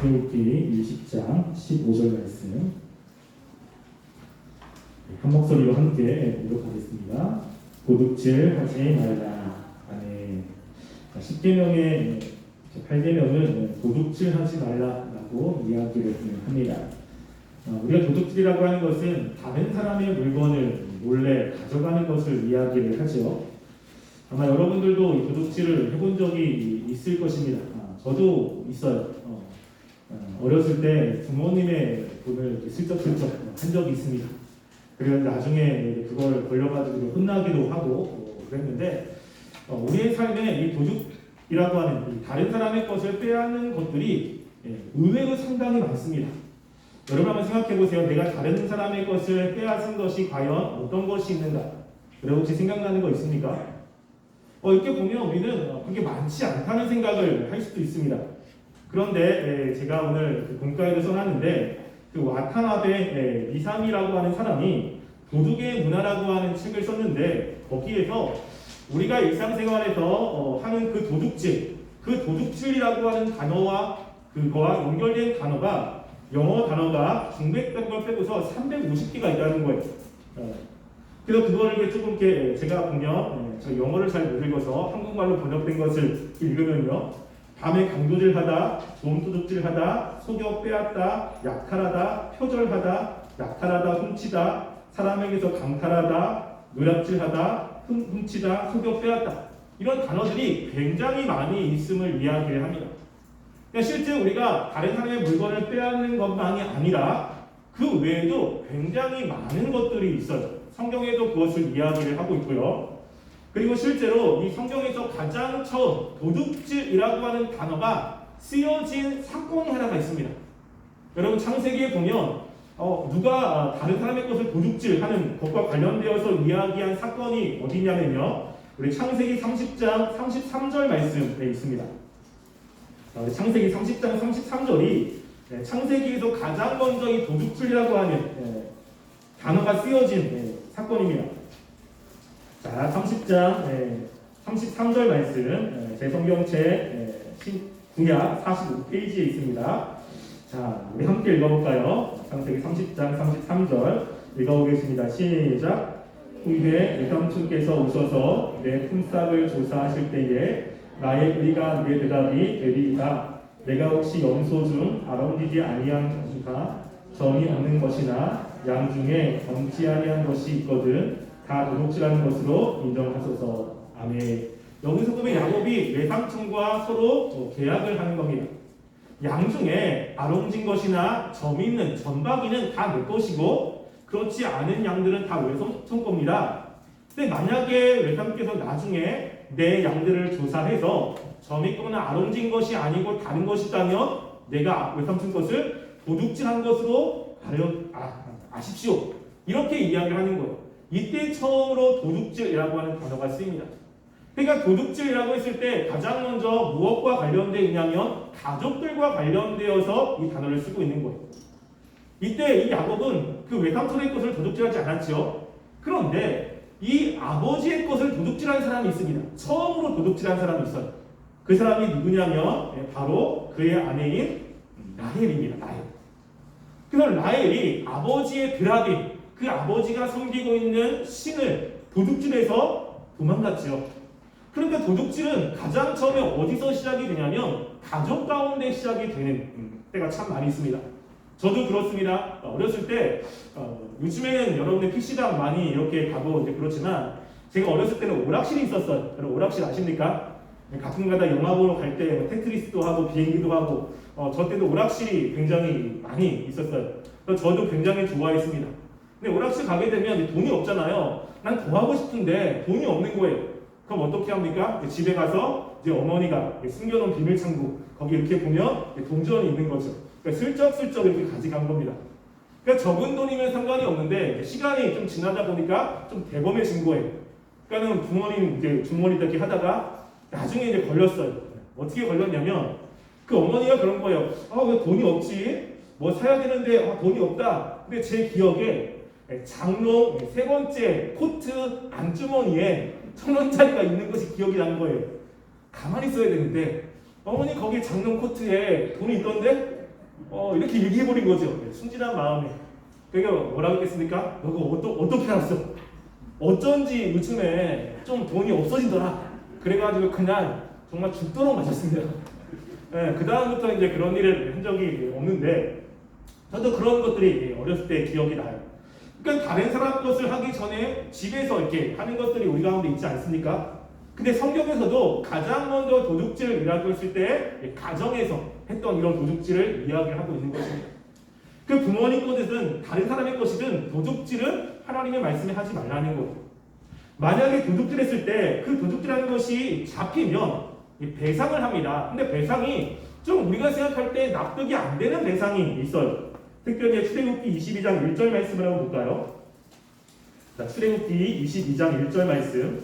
태우기 20장 15절 말씀 한 목소리로 함께 읽어보겠습니다. 도둑질 하지 말라. 아멘. 10계명의 8계명은 도둑질 하지 말라라고 이야기를 합니다. 어, 우리가 도둑질이라고 하는 것은 다른 사람의 물건을 몰래 가져가는 것을 이야기를 하죠. 아마 여러분들도 이 도둑질을 해본 적이 있을 것입니다. 아, 저도 있어요. 어, 어, 어렸을 때 부모님의 돈을 슬쩍슬쩍 한 적이 있습니다. 그리고 나중에 그걸 걸려가지고 혼나기도 하고 어, 그랬는데 어, 우리의 삶에 이 도둑이라고 하는 이 다른 사람의 것을 빼앗는 것들이 예, 의외로 상당히 많습니다. 여러분 한번 생각해 보세요. 내가 다른 사람의 것을 빼앗은 것이 과연 어떤 것이 있는가? 여러분 혹시 생각나는 거 있습니까? 어, 이렇게 보면 우리는 어, 그게 많지 않다는 생각을 할 수도 있습니다. 그런데 에, 제가 오늘 그 공과에도 써놨는데 그 와타나베 에, 미삼이라고 하는 사람이 도둑의 문화라고 하는 책을 썼는데 거기에서 우리가 일상생활에서 어, 하는 그 도둑질, 그 도둑질이라고 하는 단어와 그거와 연결된 단어가 영어 단어가 중백된 걸 빼고서 350개가 있다는 거예요. 어, 그래서 그거를 조금 이렇게 제가 보면 예, 저 영어를 잘 못 읽어서 한국말로 번역된 것을 읽으면요. 밤에 강도질하다, 돈도둑질하다, 속여 빼앗다, 약탈하다, 표절하다, 약탈하다, 훔치다, 사람에게서 강탈하다, 노략질하다, 훔, 훔치다, 속여 빼앗다 이런 단어들이 굉장히 많이 있음을 이야기를 합니다. 그러니까 실제 우리가 다른 사람의 물건을 빼앗는 것만이 아니라 그 외에도 굉장히 많은 것들이 있어요. 성경에도 그것을 이야기를 하고 있고요. 그리고 실제로 이 성경에서 가장 처음 도둑질이라고 하는 단어가 쓰여진 사건이 하나가 있습니다. 여러분 창세기에 보면 어, 누가 다른 사람의 것을 도둑질하는 것과 관련되어서 이야기한 사건이 어디냐면요. 우리 창세기 30장 33절 말씀에 있습니다. 어, 창세기 30장 33절이 창세기에서 가장 먼저 이 도둑질이라고 하는 예, 단어가 쓰여진 예, 사건입니다. 자, 30장 예, 33절 말씀 예, 제 성경책 예, 신- 구약 45페이지에 있습니다. 자, 우리 함께 읽어볼까요? 창세기 30장 33절 읽어보겠습니다. 시작. 후에 외삼촌께서 오셔서 내 품삯을 조사하실 때에 나의 의가 내 대답이 되리이다. 내가 혹시 염소 중 아름디지 아니한 것이가 정이 없는 것이나 양 중에 검지 아니한 것이 있거든 다 도둑질하는 것으로 인정하소서. 아멘. 여기서 보면 야곱이 외삼촌과 서로 어, 계약을 하는 겁니다. 양 중에 아롱진 것이나 점 있는 점박이는 다 내 것이고 그렇지 않은 양들은 다 외삼촌 겁니다. 근데 만약에 외삼께서 나중에 내 양들을 조사해서 점 있거나 아롱진 것이 아니고 다른 것이다면 내가 외삼촌 것을 도둑질한 것으로 가려 아, 아십시오. 이렇게 이야기를 하는 거예요. 이때 처음으로 도둑질이라고 하는 단어가 쓰입니다. 그러니까 도둑질이라고 했을 때 가장 먼저 무엇과 관련되어 있냐면 가족들과 관련되어서 이 단어를 쓰고 있는 거예요. 이때 이 야곱은 그 외삼촌의 것을 도둑질하지 않았죠. 그런데 이 아버지의 것을 도둑질한 사람이 있습니다. 처음으로 도둑질한 사람이 있어요. 그 사람이 누구냐면 예, 바로 그의 아내인 라헬입니다. 라헬. 그래서 라헬이 아버지의 드라비 그 아버지가 섬기고 있는 신을 도둑질해서 도망갔죠. 그러니까 도둑질은 가장 처음에 어디서 시작이 되냐면 가족 가운데 시작이 되는 음, 때가 참 많이 있습니다. 저도 그렇습니다. 어, 어렸을 때 어, 요즘에는 여러분들 PC방 많이 이렇게 가고 이제 그렇지만 제가 어렸을 때는 오락실이 있었어요. 여러분 오락실 아십니까? 가끔가다 영화 보러 갈 때 테트리스도 하고 비행기도 하고 어, 저 때도 오락실이 굉장히 많이 있었어요. 저도 굉장히 좋아했습니다. 근데 오락실 가게 되면 돈이 없잖아요. 난 더 하고 싶은데 돈이 없는 거예요. 그럼 어떻게 합니까? 집에 가서 이제 어머니가 숨겨놓은 비밀 창고 거기 이렇게 보면 동전이 있는 거죠. 그러니까 슬쩍슬쩍 이렇게 가져간 겁니다. 그러니까 적은 돈이면 상관이 없는데 시간이 좀 지나다 보니까 좀 대범해진 거예요. 그러니까는 부모님 이제 주머니 이렇게 하다가 나중에 이제 걸렸어요. 어떻게 걸렸냐면 그 어머니가 그런 거예요. 아왜 돈이 없지? 뭐 사야 되는데 아, 돈이 없다. 근데 제 기억에 장롱 세 번째 코트 안주머니에 천 원짜리가 있는 것이 기억이 난 거예요. 가만히 있어야 되는데 어머니 거기 장롱 코트에 돈이 있던데 어, 이렇게 얘기해 버린 거죠. 네, 순진한 마음에. 그러니까 뭐라고 했겠습니까? 너가 어떠, 어떻게 알았어? 어쩐지 요즘에 좀 돈이 없어지더라. 그래가지고 그냥 정말 죽도록 마셨습니다. 네, 그 다음부터 이제 그런 일을 한 적이 없는데 저도 그런 것들이 어렸을 때 기억이 나요. 그러니까 다른 사람 것을 하기 전에 집에서 이렇게 하는 것들이 우리 가운데 있지 않습니까? 근데 성경에서도 가장 먼저 도둑질이라고 했을 때 가정에서 했던 이런 도둑질을 이야기를 하고 있는 것입니다. 그 부모님 것이든 다른 사람의 것이든 도둑질은 하나님의 말씀에 하지 말라는 거예요. 만약에 도둑질 했을 때 그 도둑질하는 것이 잡히면 이 배상을 합니다. 근데 배상이 좀 우리가 생각할 때 납득이 안 되는 배상이 있어요. 특별히 출애굽기 22장 1절 말씀을 한번 볼까요? 자, 출애굽기 22장 1절 말씀.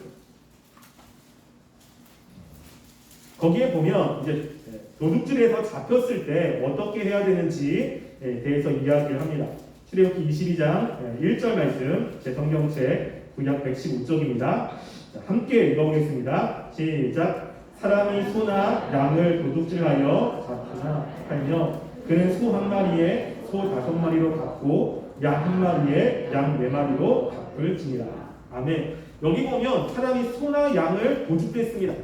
거기에 보면 이제 도둑질에서 잡혔을 때 어떻게 해야 되는지에 대해서 이야기를 합니다. 출애굽기 22장 1절 말씀 제 성경책 구약 115쪽입니다. 함께 읽어보겠습니다. 시작. 사람이 소나 양을 도둑질하여 잡거나 하며 그는 소 한 마리에 소 다섯 마리로 갚고 양 한 마리에 양 네 마리로 갚을 지니라. 아멘. 여기 보면 사람이 소나 양을 도둑했습니다.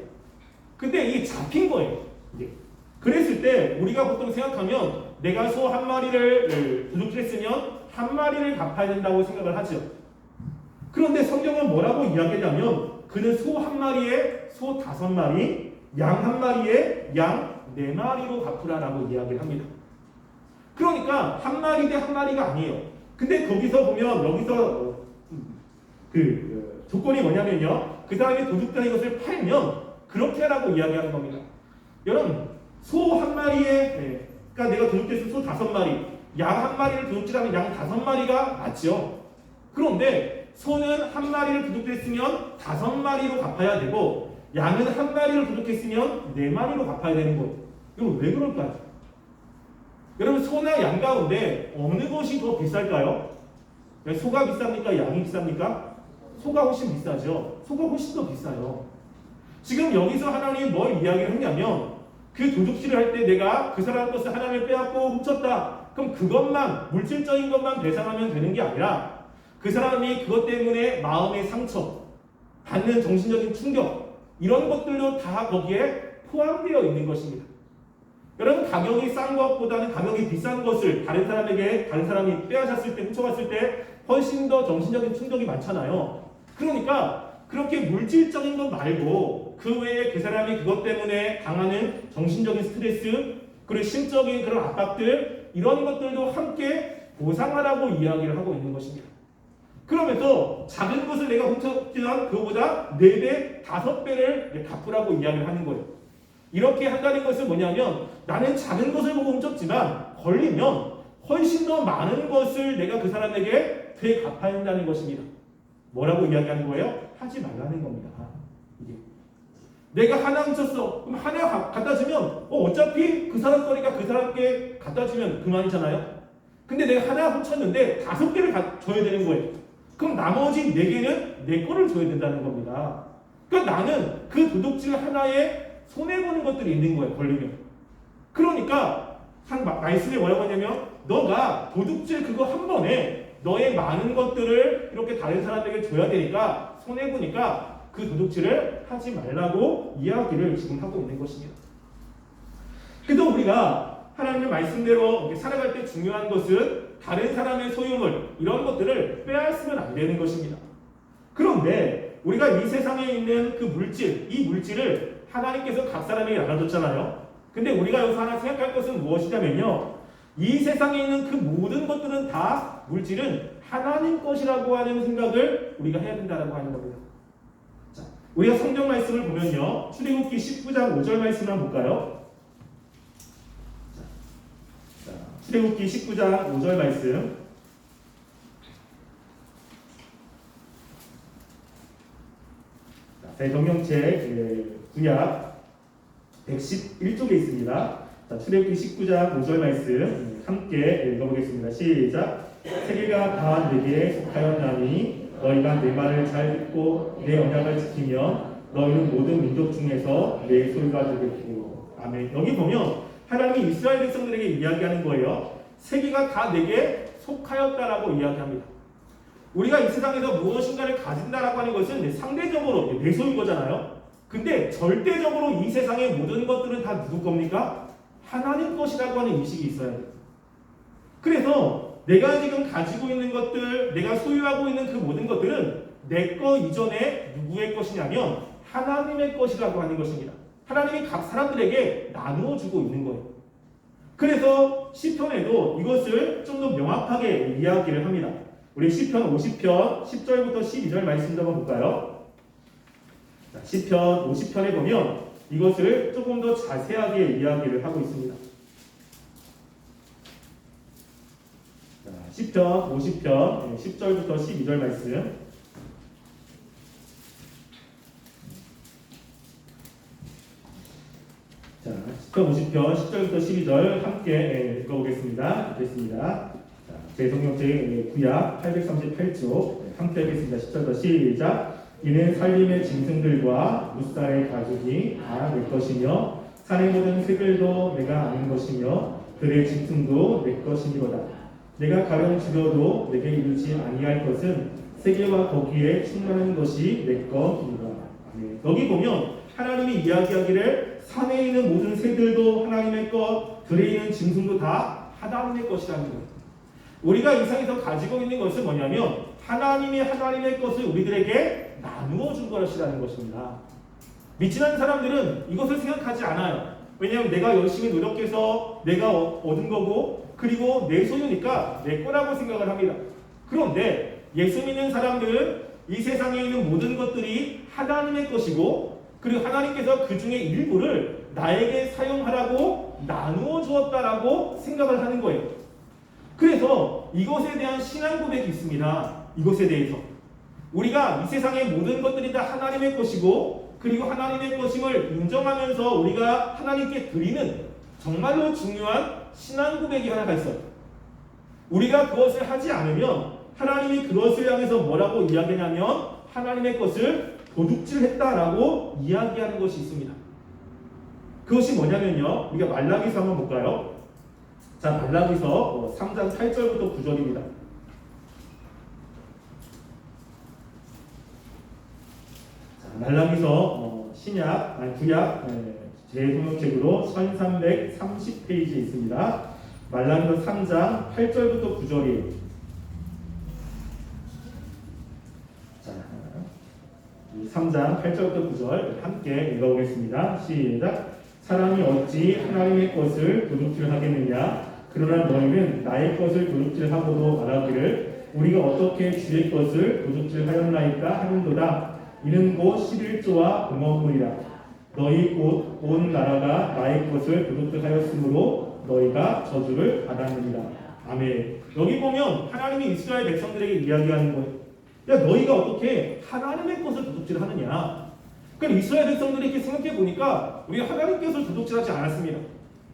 근데 이게 잡힌 거예요. 그랬을 때 우리가 보통 생각하면 내가 소 한 마리를 도둑질했으면 한 마리를 갚아야 된다고 생각을 하죠. 그런데 성경은 뭐라고 이야기하냐면 그는 소 한 마리에 소 다섯 마리, 양 한 마리에 양 네 마리로 갚으라라고 이야기를 합니다. 그러니까 한 마리 대 한 마리가 아니에요. 근데 거기서 보면 여기서 어, 그 어, 조건이 뭐냐면요. 그 사람이 도둑질한 것을 팔면 그렇게 하라고 이야기하는 겁니다. 여러분 소 한 마리에 예, 그러니까 내가 도둑질해서 소 다섯 마리, 양 한 마리를 도둑질하면 양 다섯 마리가 맞죠. 그런데 소는 한 마리를 도둑했으면 다섯 마리로 갚아야 되고 양은 한 마리를 도둑했으면 네 마리로 갚아야 되는 거예요. 이거 왜 그럴까요? 여러분 소나 양 가운데 어느 것이 더 비쌀까요? 네, 소가 비쌉니까? 양이 비쌉니까? 소가 훨씬 비싸죠. 소가 훨씬 더 비싸요. 지금 여기서 하나님이 뭘 이야기를 했냐면 그 도둑질을 할 때 내가 그 사람 것을 하나님을 빼앗고 훔쳤다. 그럼 그것만 물질적인 것만 배상하면 되는 게 아니라 그 사람이 그것 때문에 마음의 상처, 받는 정신적인 충격 이런 것들도 다 거기에 포함되어 있는 것입니다. 여러분 가격이 싼 것보다는 가격이 비싼 것을 다른 사람에게 다른 사람이 빼앗았을 때 훔쳐갔을 때 훨씬 더 정신적인 충격이 많잖아요. 그러니까 그렇게 물질적인 것 말고 그 외에 그 사람이 그것 때문에 당하는 정신적인 스트레스 그리고 심적인 그런 압박들 이런 것들도 함께 보상하라고 이야기를 하고 있는 것입니다. 그러면서 작은 것을 내가 훔쳤지만 그거보다 4배, 5배를 갚으라고 이야기를 하는 거예요. 이렇게 한다는 것은 뭐냐면 나는 작은 것을 보고 훔쳤지만 걸리면 훨씬 더 많은 것을 내가 그 사람에게 되갚아야 한다는 것입니다. 뭐라고 이야기하는 거예요? 하지 말라는 겁니다. 이게. 내가 하나 훔쳤어. 그럼 하나 가- 갖다 주면 어, 어차피 그 사람 거니까 그 사람께 갖다 주면 그만이잖아요. 근데 내가 하나 훔쳤는데 다섯 개를 가- 줘야 되는 거예요. 그럼 나머지 네 개는 내 거를 줘야 된다는 겁니다. 그러니까 나는 그 도둑질 하나에 손해 보는 것들이 있는 거예요. 걸리면. 그러니까 한 마- 말씀에 뭐라고 하냐면 너가 도둑질 그거 한 번에 너의 많은 것들을 이렇게 다른 사람에게 줘야 되니까 손해 보니까 그 도둑질을 하지 말라고 이야기를 지금 하고 있는 것입니다. 그래도 우리가 하나님의 말씀대로 살아갈 때 중요한 것은 다른 사람의 소유물 이런 것들을 빼앗으면 안 되는 것입니다. 그런데 우리가 이 세상에 있는 그 물질, 이 물질을 하나님께서 각 사람에게 나눠줬잖아요. 근데 우리가 여기서 하나 생각할 것은 무엇이냐면요. 이 세상에 있는 그 모든 것들은 다 물질은 하나님 것이라고 하는 생각을 우리가 해야 된다고 하는 겁니다. 자, 우리가 성경 말씀을 보면요. 출애굽기 19장 5절 말씀을 한번 볼까요? 자, 출애굽기 19장 5절 말씀. 자, 제 정경책 예, 구약 111쪽에 있습니다. 자, 출애굽기 19장 5절 말씀 함께 읽어보겠습니다. 시작. 세계가 다 내게 속하였나니 너희가 내 말을 잘 듣고 내 언약을 지키면 너희는 모든 민족 중에서 내 소유가 되겠고 아멘. 여기 보면 하나님이 이스라엘 백성들에게 이야기하는 거예요. 세계가 다 내게 속하였다라고 이야기합니다. 우리가 이 세상에서 무엇인가를 가진다라고 하는 것은 상대적으로 내 소유인 거잖아요. 근데 절대적으로 이 세상의 모든 것들은 다 누구 겁니까? 하나님 것이라고 하는 인식이 있어야 돼요. 그래서 내가 지금 가지고 있는 것들, 내가 소유하고 있는 그 모든 것들은 내 거 이전에 누구의 것이냐면 하나님의 것이라고 하는 것입니다. 하나님이 각 사람들에게 나누어 주고 있는 거예요. 그래서 시편에도 이것을 좀 더 명확하게 이야기를 합니다. 우리 시편 50편 10절부터 12절 말씀 좀 한번 볼까요? 자, 시편 50편에 보면 이것을 조금 더 자세하게 이야기를 하고 있습니다. 자, 시편 50편 10절부터 12절 말씀. 자, 시편 50편 10절부터 12절 함께 예, 읽어보겠습니다. 읽겠습니다. 자, 제성경제 구약 838조 예, 함께 읽겠습니다. 10절부터 시작. 이는 살림의 짐승들과 무살의 가죽이 다 내 것이며 산의 모든 새들도 내가 아는 것이며 들의 짐승도 내 것이니로다. 내가 가령 죽여도 내게 이르지 아니할 것은 세계와 거기에 충만한 것이 내 것이니라. 여기 보면 하나님이 이야기하기를 산에 있는 모든 새들도 하나님의 것, 들에 있는 짐승도 다 하나님의 것이라는 거예요. 우리가 이 세상에서 가지고 있는 것은 뭐냐면 하나님이 하나님의 것을 우리들에게 나누어 준 것이라는 것입니다. 믿지 않는 사람들은 이것을 생각하지 않아요. 왜냐하면 내가 열심히 노력해서 내가 어- 얻은 거고 그리고 내 소유니까 내 거라고 생각을 합니다. 그런데 예수 믿는 사람들은 이 세상에 있는 모든 것들이 하나님의 것이고 그리고 하나님께서 그 중에 일부를 나에게 사용하라고 나누어 주었다라고 생각을 하는 거예요. 그래서 이것에 대한 신앙 고백이 있습니다. 이것에 대해서. 우리가 이 세상의 모든 것들이 다 하나님의 것이고 그리고 하나님의 것임을 인정하면서 우리가 하나님께 드리는 정말로 중요한 신앙 고백이 하나가 있어요. 우리가 그것을 하지 않으면 하나님이 그것을 향해서 뭐라고 이야기하냐면 하나님의 것을 도둑질했다라고 이야기하는 것이 있습니다. 그것이 뭐냐면요. 우리가 말라기서 한번 볼까요? 자, 어, 3장 8절부터 9절입니다. 자, 말라기서 어, 신약, 아니 구약 제동역책으로 1330페이지에 있습니다. 말라기서 3장 8절부터 9절이에요. 자, 이 3장 8절부터 9절 함께 읽어보겠습니다. 시작. 사람이 어찌 하나님의 것을 도둑질하겠느냐? 그러나 너희는 나의 것을 도둑질하고도 말하기를 우리가 어떻게 주의 것을 도둑질하였나이까 하는도다. 이는 곧 11조와 공허물이라. 너희 곧 온 나라가 나의 것을 도둑질하였으므로 너희가 저주를 받았느니라. 아멘. 여기 보면 하나님이 이스라엘 백성들에게 이야기하는 거예요. 야 너희가 어떻게 하나님의 것을 도둑질하느냐? 그러니까 이스라엘 백성들이 이렇게 생각해 보니까 우리가 하나님께서 도둑질하지 않았습니다.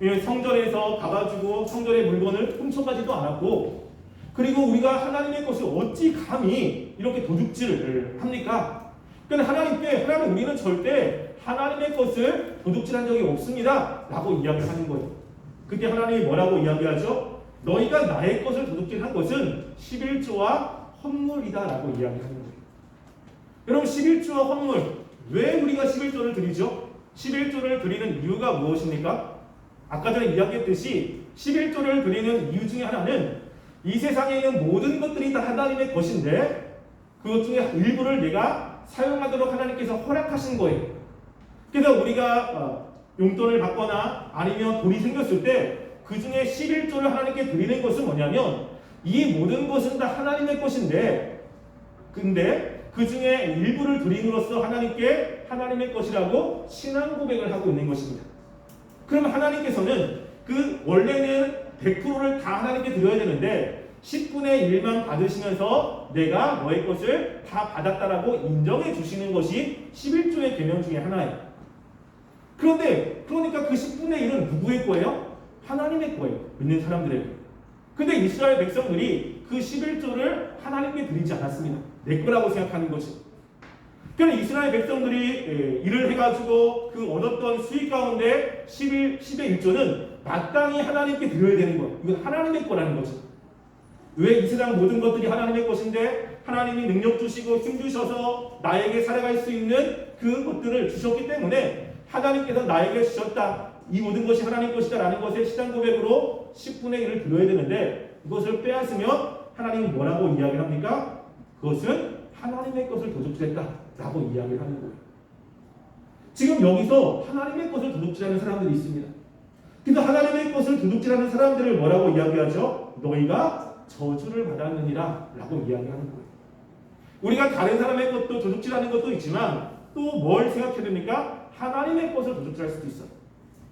예, 성전에서 가가지고 성전의 물건을 훔쳐가지도 않았고 그리고 우리가 하나님의 것을 어찌 감히 이렇게 도둑질을 합니까? 근데 하나님께 하나님 우리는 절대 하나님의 것을 도둑질한 적이 없습니다. 라고 이야기를 하는 거예요. 그때 하나님이 뭐라고 이야기하죠? 너희가 나의 것을 도둑질한 것은 11조와 헌물이다 라고 이야기하는 거예요. 여러분 11조와 헌물 왜 우리가 11조를 드리죠? 11조를 드리는 이유가 무엇입니까? 아까 전에 이야기했듯이 11조를 드리는 이유 중에 하나는 이 세상에 있는 모든 것들이 다 하나님의 것인데 그것 중에 일부를 내가 사용하도록 하나님께서 허락하신 거예요. 그래서 우리가 어, 용돈을 받거나 아니면 돈이 생겼을 때 그 중에 11조를 하나님께 드리는 것은 뭐냐면 이 모든 것은 다 하나님의 것인데 근데 그 중에 일부를 드림으로써 하나님께 하나님의 것이라고 신앙 고백을 하고 있는 것입니다. 그럼 하나님께서는 그 원래는 100%를 다 하나님께 드려야 되는데 10분의 1만 받으시면서 내가 너의 것을 다 받았다라고 인정해 주시는 것이 11조의 계명 중에 하나예요. 그런데 그러니까 그 10분의 1은 누구의 거예요? 하나님의 거예요. 믿는 사람들에게. 근데 이스라엘 백성들이 그 11조를 하나님께 드리지 않았습니다. 내 거라고 생각하는 것이. 그러니까 이스라엘 백성들이 예, 일을 해가지고 그 얻었던 수익 가운데 11, 10의 1조는 마땅히 하나님께 드려야 되는 거예요. 이건 하나님의 거라는 거죠. 왜 이 세상 모든 것들이 하나님의 것인데 하나님이 능력 주시고 힘 주셔서 나에게 살아갈 수 있는 그 것들을 주셨기 때문에 하나님께서 나에게 주셨다. 이 모든 것이 하나님 것이다 라는 것에 시장 고백으로 10분의 1을 드려야 되는데 이것을 빼앗으면 하나님이 뭐라고 이야기를 합니까? 그것은 하나님의 것을 도둑질했다 라고 이야기를 하는 거예요. 지금 여기서 하나님의 것을 도둑질하는 사람들이 있습니다. 그래서 하나님의 것을 도둑질하는 사람들을 뭐라고 이야기하죠? 너희가 저주를 받았느니라 라고 이야기하는 거예요. 우리가 다른 사람의 것도 도둑질하는 것도 있지만 또 뭘 생각해야 됩니까? 하나님의 것을 도둑질할 수도 있어요.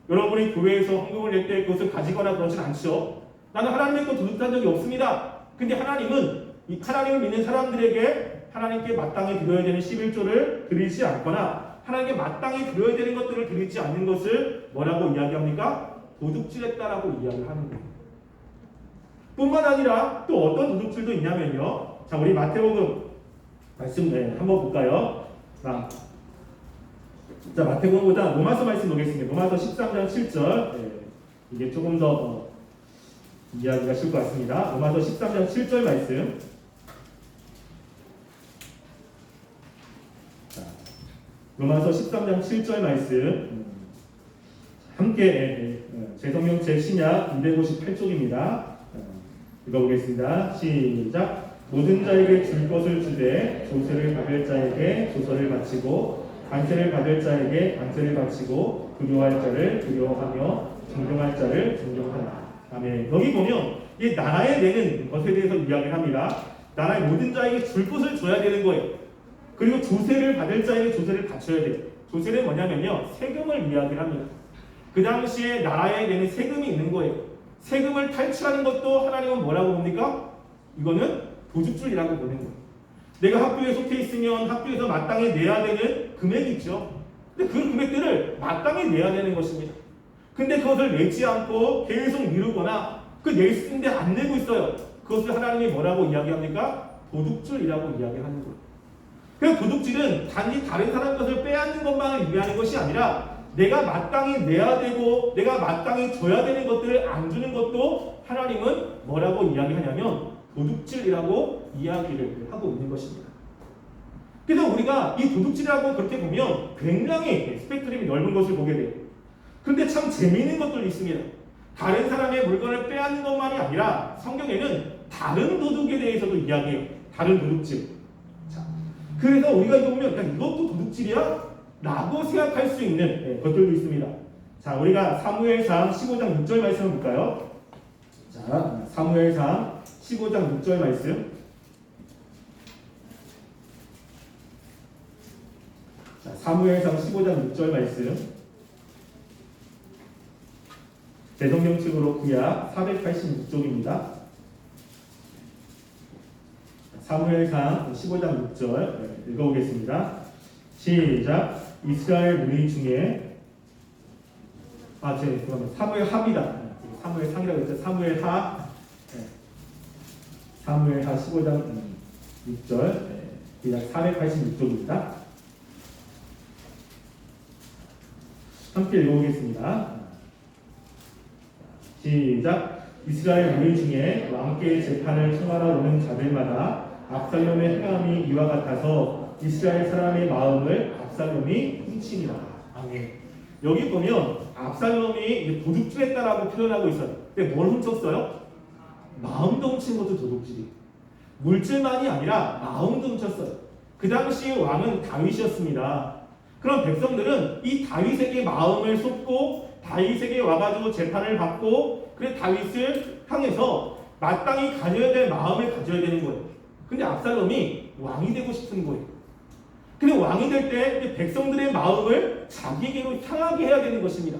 여러분이 교회에서 헌금을 낼 때 그것을 가지거나 그러진 않죠. 나는 하나님의 것 도둑질한 적이 없습니다. 근데 하나님은 이 하나님을 믿는 사람들에게 하나님께 마땅히 드려야 되는 11조를 드리지 않거나 하나님께 마땅히 드려야 되는 것들을 드리지 않는 것을 뭐라고 이야기합니까? 도둑질했다라고 이야기를 하는 거예요. 뿐만 아니라 또 어떤 도둑질도 있냐면요. 자, 우리 마태복음 말씀 네, 한번 볼까요? 자, 자 마태복음보다 로마서 말씀 보겠습니다. 로마서 13장 7절. 네, 이게 조금 더 어, 이야기가 쉬울 것 같습니다. 로마서 13장 7절 말씀. 로마서 13장 7절 말씀. 음, 함께 예, 예, 제성명체 신약 258쪽입니다. 읽어보겠습니다. 시작. 모든 자에게 줄 것을 주되 조세를 받을 자에게 조서를 바치고 관세를 받을 자에게 관세를 바치고 두려워할 자를 두려워하며 존경할 자를 존경하라. 아멘. 여기 보면 이 나라에 내는 것에 대해서 이야기를 합니다. 나라의 모든 자에게 줄 것을 줘야 되는 거예요. 그리고 조세를 받을 자에게 조세를 바쳐야 돼요. 조세는 뭐냐면요. 세금을 이야기를 합니다. 그 당시에 나라에 내는 세금이 있는 거예요. 세금을 탈취하는 것도 하나님은 뭐라고 봅니까? 이거는 도둑질이라고 보는 거예요. 내가 학교에 속해 있으면 학교에서 마땅히 내야 되는 금액이 있죠. 근데 그 금액들을 마땅히 내야 되는 것입니다. 근데 그것을 내지 않고 계속 미루거나 그 낼 수 있는데 안 내고 있어요. 그것을 하나님이 뭐라고 이야기합니까? 도둑질이라고 이야기하는 거예요. 그 도둑질은 단지 다른 사람 것을 빼앗는 것만을 의미하는 것이 아니라 내가 마땅히 내야 되고 내가 마땅히 줘야 되는 것들을 안 주는 것도 하나님은 뭐라고 이야기하냐면 도둑질이라고 이야기를 하고 있는 것입니다. 그래서 우리가 이 도둑질이라고 그렇게 보면 굉장히 스펙트럼이 넓은 것을 보게 돼요. 그런데 참 재미있는 것들이 있습니다. 다른 사람의 물건을 빼앗는 것만이 아니라 성경에는 다른 도둑에 대해서도 이야기해요. 다른 도둑질. 자, 그래서 우리가 이거 보면 야, 이것도 도둑질이야? 라고 생각할 수 있는 예, 것들도 있습니다. 자, 우리가 사무엘상 15장 6절 말씀을 볼까요? 자, 사무엘상 15장 6절 말씀. 자, 사무엘상 15장 6절 말씀. 대성경책으로 구약 486쪽입니다. 사무엘상 15장 6절 네, 읽어보겠습니다. 시작. 이스라엘 무리 중에 아, 제 죄송합니다. 사무엘 하입니다. 네, 사무엘 상이라고 했죠. 사무엘 하. 네. 사무엘 하 15장 6절. 네. 구약 486쪽입니다. 함께 읽어보겠습니다. 시작. 이스라엘 무리 중에 왕께 재판을 청하러 오는 자들마다 압살롬의 행함이 이와 같아서 이스라엘 사람의 마음을 압살롬이 훔치니라. 아멘. 여기 보면 압살롬이 도둑질했다라고 표현하고 있어요. 근데 뭘 훔쳤어요? 마음도 훔친 것도 도둑질이. 물질만이 아니라 마음도 훔쳤어요. 그 당시 왕은 다윗이었습니다. 그럼 백성들은 이 다윗에게 마음을 쏟고 다윗에게 와가지고 재판을 받고 그래 다윗을 향해서 마땅히 가져야 될 마음을 가져야 되는 거예요. 근데 압살롬이 왕이 되고 싶은 거예요. 근데 왕이 될 때 백성들의 마음을 자기에게로 향하게 해야 되는 것입니다.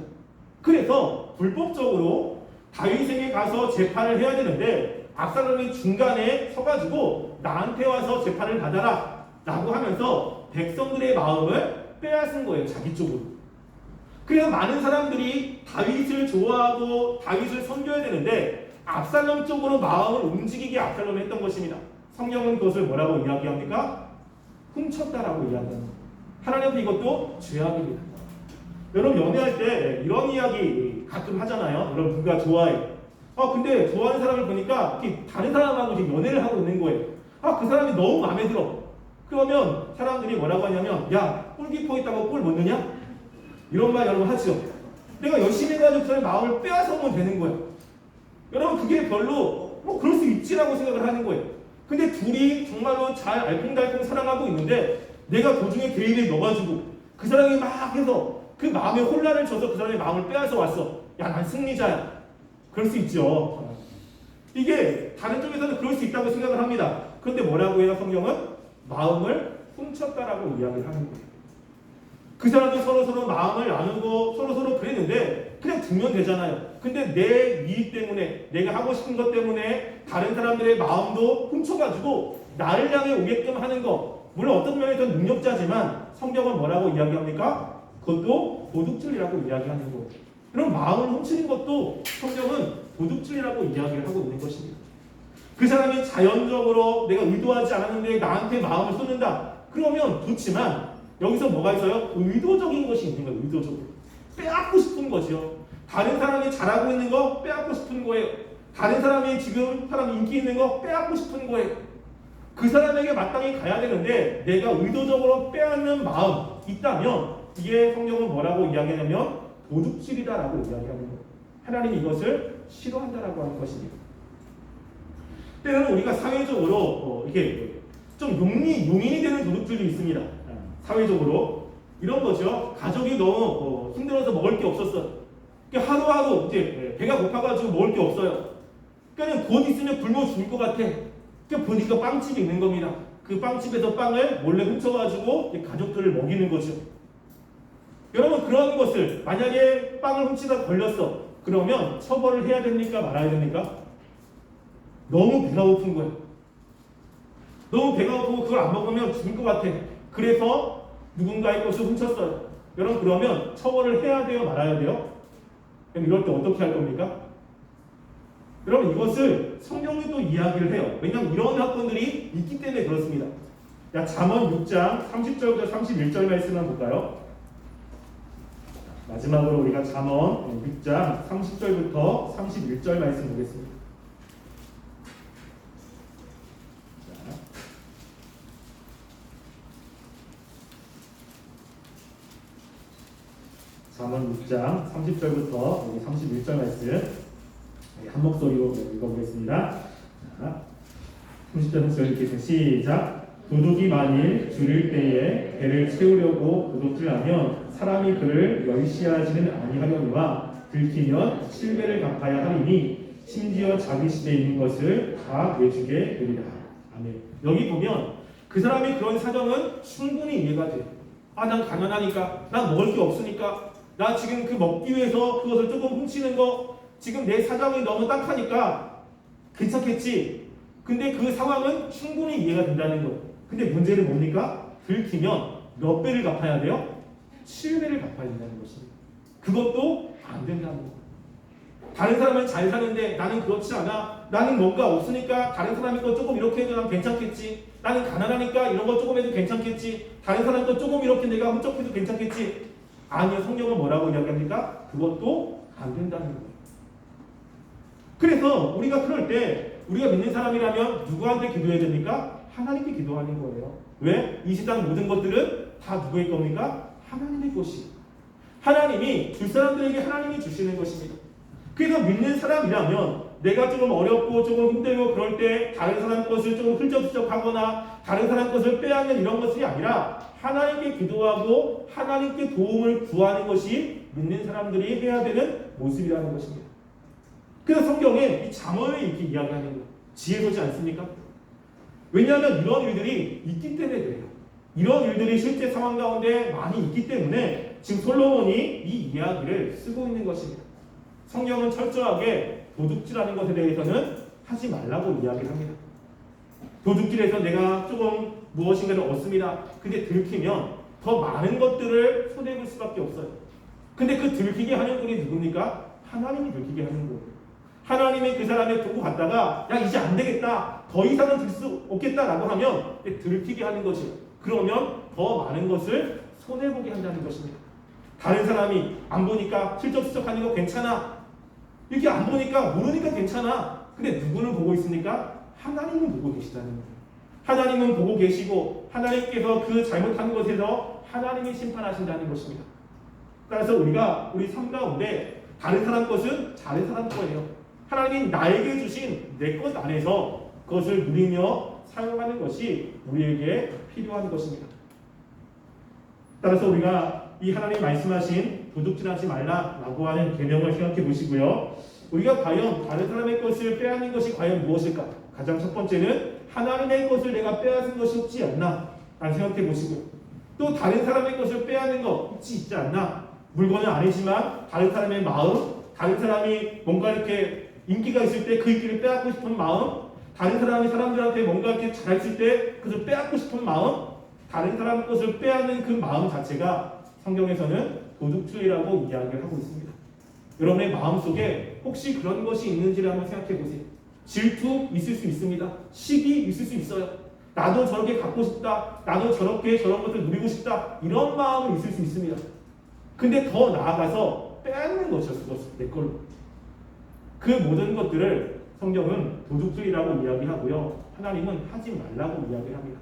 그래서 불법적으로 다윗에게 가서 재판을 해야 되는데 압살롬이 중간에 서가지고 나한테 와서 재판을 받아라 라고 하면서 백성들의 마음을 빼앗은 거예요. 자기 쪽으로. 그래서 많은 사람들이 다윗을 좋아하고 다윗을 섬겨야 되는데 압살롬 쪽으로 마음을 움직이게 압살롬이 했던 것입니다. 성경은 그것을 뭐라고 이야기합니까? 훔쳤다라고 이야기합니다. 하나님 앞에 이것도 죄악입니다. 여러분 연애할 때 이런 이야기 가끔 하잖아요. 여러분 누가 좋아해? 아 근데 좋아하는 사람을 보니까 다른 사람하고 지금 연애를 하고 있는 거예요. 아 그 사람이 너무 마음에 들어. 그러면 사람들이 뭐라고 하냐면 야 꿀기포 있다고 꿀못 넣냐? 이런 말 여러분 하죠. 내가 열심히 해가지고 그 사람의 마음을 빼앗아오면 되는 거예요. 여러분 그게 별로 뭐 그럴 수 있지라고 생각을 하는 거예요. 근데 둘이 정말로 잘 알콩달콩 사랑하고 있는데 내가 도중에 개입에 넣어가지고 그 사람이 막 해서 그 마음에 혼란을 줘서 그 사람의 마음을 빼앗아 왔어. 야 난 승리자야. 그럴 수 있죠. 이게 다른 쪽에서는 그럴 수 있다고 생각을 합니다. 그런데 뭐라고 해요 성경은? 마음을 훔쳤다라고 이야기를 하는 거예요. 그 사람도 서로 서로 마음을 나누고 서로 서로 그랬는데 그냥 두면 되잖아요. 근데 내 이익 때문에 내가 하고 싶은 것 때문에 다른 사람들의 마음도 훔쳐가지고 나를 향해 오게끔 하는 거 물론 어떤 면에서 능력자지만 성경은 뭐라고 이야기합니까? 그것도 도둑질이라고 이야기하는 거예요. 그럼 마음을 훔치는 것도 성경은 도둑질이라고 이야기를 하고 있는 것입니다. 그 사람이 자연적으로 내가 의도하지 않았는데 나한테 마음을 쏟는다. 그러면 좋지만 여기서 뭐가 있어요? 의도적인 것이 있는 거예요. 의도적으로. 빼앗고 싶은 거죠. 다른 사람이 잘하고 있는 거 빼앗고 싶은 거예요. 다른 사람이 지금 사람 인기 있는 거 빼앗고 싶은 거예요. 그 사람에게 마땅히 가야 되는데 내가 의도적으로 빼앗는 마음 있다면 이게 성경은 뭐라고 이야기하냐면 도둑질이다라고 이야기하는 거예요. 하나님이 이것을 싫어한다라고 하는 것입니다. 때로는 우리가 사회적으로 어, 이렇게 좀 용이 용인이 되는 도둑들이 있습니다. 사회적으로 이런 거죠. 가족이 너무 어, 힘들어서 먹을 게 없었어. 그러니까 하루하루 이제 배가 고파가지고 먹을 게 없어요. 그러니까 곧 있으면 굶어 죽을 것 같아. 그러니까 보니까 빵집이 있는 겁니다. 그 빵집에서 빵을 몰래 훔쳐가지고 가족들을 먹이는 거죠. 여러분 그런 것을 만약에 빵을 훔치다 걸렸어. 그러면 처벌을 해야 됩니까 말아야 됩니까? 너무 배가 고픈 거예요. 너무 배가 고프고 그걸 안 먹으면 죽을 것 같아. 그래서 누군가의 것을 훔쳤어요. 여러분 그러면 처벌을 해야 돼요, 말아야 돼요? 그럼 이럴 때 어떻게 할 겁니까? 여러분 이것을 성경에도 이야기를 해요. 왜냐하면 이런 사건들이 있기 때문에 그렇습니다. 야 잠언 6장 30절부터 31절 말씀만 볼까요? 마지막으로 우리가 잠언 6장 30절부터 31절 말씀 보겠습니다. 4번 6장 30절부터 31절 말씀 한 목소리로 읽어보겠습니다. 30절 30절 읽겠습니다. 시작! 도둑이 만일 줄일 때에 배를 채우려고 도둑질하면 사람이 그를 멸시하지는 아니하려니와 들키면 실배를 갚아야 하리니 심지어 자기 집에 있는 것을 다 외주게 되리라. 아멘. 여기 보면 그 사람이 그런 사정은 충분히 이해가 돼. 아, 난 가난하니까, 난 먹을 게 없으니까, 나 지금 그 먹기 위해서 그것을 조금 훔치는 거, 지금 내 사정이 너무 딱하니까 괜찮겠지. 근데 그 상황은 충분히 이해가 된다는 거예요. 근데 문제는 뭡니까? 들키면 몇 배를 갚아야 돼요? 7배를 갚아야 된다는 것입니다. 그것도 안 된다는 거예요. 다른 사람은 잘 사는데 나는 그렇지 않아. 나는 뭔가 없으니까 다른 사람이 거 조금 이렇게 해도 난 괜찮겠지. 나는 가난하니까 이런 거 조금 해도 괜찮겠지. 다른 사람 거 조금 이렇게 내가 훔쳐해도 괜찮겠지. 아니요, 성경은 뭐라고 이야기합니까? 그것도 안 된다는 거예요. 그래서 우리가 그럴 때 우리가 믿는 사람이라면 누구한테 기도해야 됩니까? 하나님께 기도하는 거예요. 왜? 이 세상 모든 것들은 다 누구의 겁니까? 하나님의 것이. 하나님이 줄 사람들에게 하나님이 주시는 것입니다. 그래서 믿는 사람이라면 내가 조금 어렵고 조금 힘들고 그럴 때 다른 사람 것을 조금 훌쩍훌쩍하거나 다른 사람 것을 빼앗는 이런 것이 아니라 하나님께 기도하고 하나님께 도움을 구하는 것이 믿는 사람들이 해야 되는 모습이라는 것입니다. 그래서 성경에 이 잠언을 이렇게 이야기하는 거예요. 지혜로지 않습니까? 왜냐하면 이런 일들이 있기 때문에 그래요. 이런 일들이 실제 상황 가운데 많이 있기 때문에 지금 솔로몬이 이 이야기를 쓰고 있는 것입니다. 성경은 철저하게 도둑질하는 것에 대해서는 하지 말라고 이야기를 합니다. 도둑질에서 내가 조금 무엇인가를 얻습니다. 근데 들키면 더 많은 것들을 손해볼 수밖에 없어요. 근데 그 들키게 하는 분이 누굽니까? 하나님이 들키게 하는 거예요. 하나님이 그 사람을 두고 갔다가 야 이제 안 되겠다 더 이상은 들 수 없겠다라고 하면 들키게 하는 것이요. 그러면 더 많은 것을 손해보게 한다는 것입니다. 다른 사람이 안 보니까 슬쩍슬쩍 하는 거 괜찮아. 이렇게 안 보니까 모르니까 괜찮아. 근데 누구는 보고 있습니까? 하나님은 보고 계시다는 거예요. 하나님은 보고 계시고 하나님께서 그 잘못한 것에서 하나님이 심판하신다는 것입니다. 따라서 우리가 우리 삶 가운데 다른 사람 것은 다른 사람 거예요. 하나님이 나에게 주신 내 것 안에서 그것을 누리며 사용하는 것이 우리에게 필요한 것입니다. 따라서 우리가 이 하나님 말씀하신 도둑질하지 말라라고 하는 계명을 생각해 보시고요. 우리가 과연 다른 사람의 것을 빼앗는 것이 과연 무엇일까? 가장 첫 번째는 하나님의 것을 내가 빼앗은 것이 없지 않나? 라는 생각해 보시고 또 다른 사람의 것을 빼앗는 거 혹시 있지 않나? 물건은 아니지만 다른 사람의 마음, 다른 사람이 뭔가 이렇게 인기가 있을 때 그 인기를 빼앗고 싶은 마음, 다른 사람이 사람들한테 뭔가 이렇게 잘했을 때 그것을 빼앗고 싶은 마음, 다른 사람 것을 빼앗는 그 마음 자체가 성경에서는 도둑질이라고 이야기를 하고 있습니다. 여러분의 마음 속에 혹시 그런 것이 있는지를 한번 생각해 보세요. 질투 있을 수 있습니다. 시기 있을 수 있어요. 나도 저렇게 갖고 싶다. 나도 저렇게 저런 것을 누리고 싶다. 이런 마음은 있을 수 있습니다. 근데 더 나아가서 빼앗는 것이었어. 내 걸로. 그 모든 것들을 성경은 도둑질이라고 이야기하고요. 하나님은 하지 말라고 이야기합니다.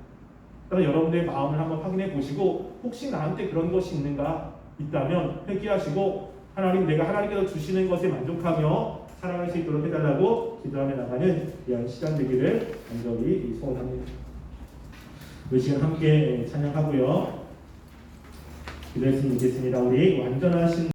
그래서 여러분들의 마음을 한번 확인해 보시고 혹시 나한테 그런 것이 있는가 있다면 회개하시고 하나님 내가 하나님께서 주시는 것에 만족하며 살아갈 수 있도록 해달라고 기도하며 나가는 이런 시간 되기를 간절히 소원합니다. 이 시간 함께 찬양하고요. 기도했으면 좋겠습니다. 우리 완전하신